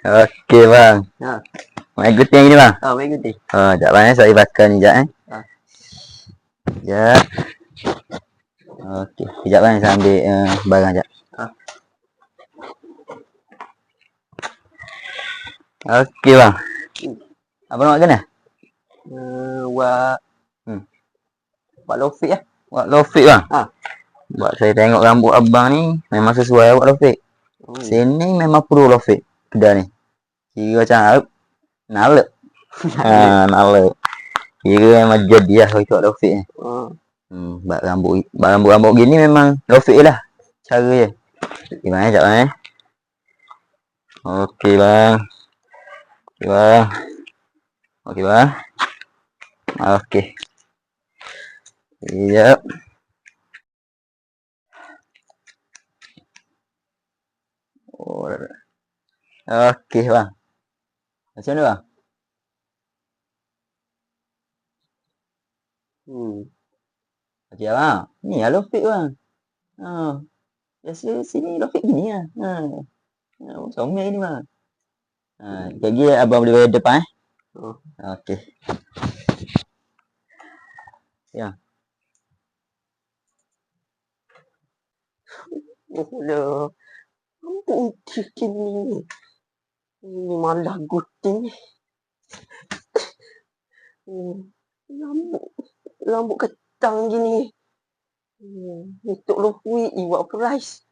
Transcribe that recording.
Okey bang. Ha. Main gunting ni bang. Ah, baik good Ha, jap bang eh. Saya bakar ni jap eh. Ha. Jap. Okey. Sekejap bang saya ambil uh, barang jap. Ha. Okey bang. Apa nak kena? Uh, wa Hmm. Pak Lofiq eh. Buat lofik bang. Ha. Buat saya tengok rambut abang ni memang sesuai buat lofik. Oh. Sini memang perlu lofik kedai ni. Kira macam Arab. Nalek. ha, nalek. Kira memang jadi lah kalau ikut lofik ni. Oh. Hmm, buat rambut, buat rambut-rambut gini memang lofik je lah. Cara je. Gimana sekejap bang eh. Okey bang. Okey bang. Okey bang. Okey. Yep. Oh. Okey bang. Macam mana bang? Hmm. Okey bang. Ni lah lofik bang. Ha. Biasa sini lofik gini lah. Ha. Ha, comel ni bang. Ha, lagi abang boleh bayar depan eh. Oh. Okey. Oh, lah. Rambut chicken ni. Ini malah gunting. Hmm. Rambut, rambut ketang gini. Untuk Lofi, iwak price.